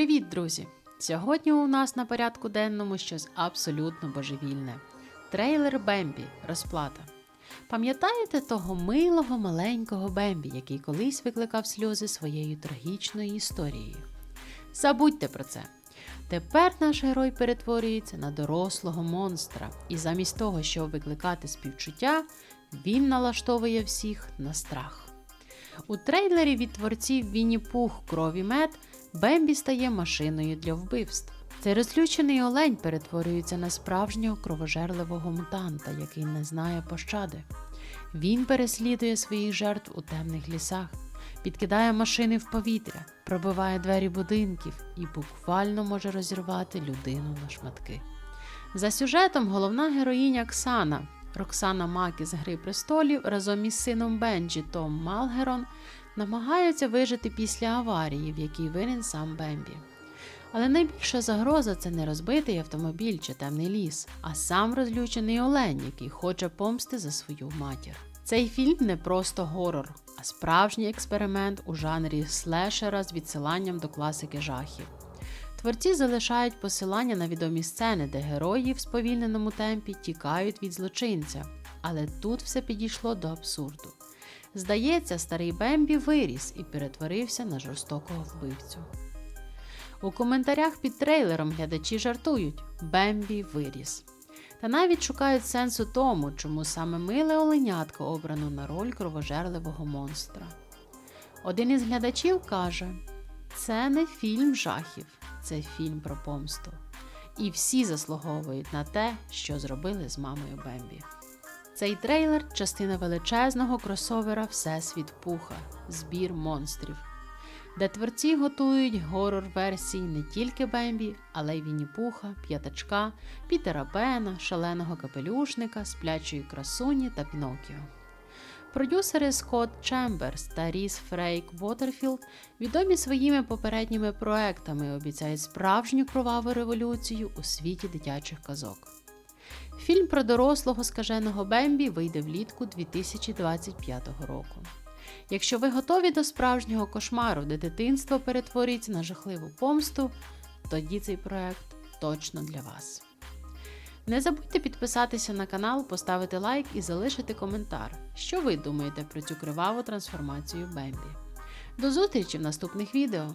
Привіт, друзі! Сьогодні у нас на порядку денному щось абсолютно божевільне. Трейлер Бембі Розплата. Пам'ятаєте того милого маленького Бембі, який колись викликав сльози своєю трагічною історією? Забудьте про це. Тепер наш герой перетворюється на дорослого монстра, і замість того, щоб викликати співчуття, він налаштовує всіх на страх. У трейлері від творців Вінні Пух Крові Мед Бембі стає машиною для вбивств. Цей розлючений олень перетворюється на справжнього кровожерливого мутанта, який не знає пощади. Він переслідує своїх жертв у темних лісах, підкидає машини в повітря, пробиває двері будинків і буквально може розірвати людину на шматки. За сюжетом головна героїня Ксана Роксана Макі з Гри престолів разом із сином Бенджі Том Малгерон намагаються вижити після аварії, в якій винен сам Бембі. Але найбільша загроза це не розбитий автомобіль чи темний ліс, а сам розлючений олень, який хоче помсти за свою матір. Цей фільм не просто горор, а справжній експеримент у жанрі слешера з відсиланням до класики жахів. Творці залишають посилання на відомі сцени, де герої в сповільненому темпі тікають від злочинця, але тут все підійшло до абсурду. Здається, старий Бембі виріс і перетворився на жорстокого вбивцю. У коментарях під трейлером глядачі жартують Бембі виріс. Та навіть шукають сенс у тому, чому саме миле оленятко обрано на роль кровожерливого монстра. Один із глядачів каже: це не фільм жахів, це фільм про помсту. І всі заслуговують на те, що зробили з мамою Бембі. Цей трейлер частина величезного кросовера Всесвіт Пуха збір монстрів, де творці готують горор-версії не тільки Бембі, але й Вінні Пуха, П'ятачка, Пітера Пена, шаленого капелюшника, сплячої красуні та Пінокіо. Продюсери Скотт Чемберс та Ріс Фрейк Уотерфілд відомі своїми попередніми проектами обіцяють справжню кроваву революцію у світі дитячих казок. Фільм про дорослого скаженого Бембі вийде влітку 2025 року. Якщо ви готові до справжнього кошмару, де дитинство перетворюється на жахливу помсту, тоді цей проект точно для вас. Не забудьте підписатися на канал, поставити лайк і залишити коментар, що ви думаєте про цю криваву трансформацію Бембі. До зустрічі в наступних відео!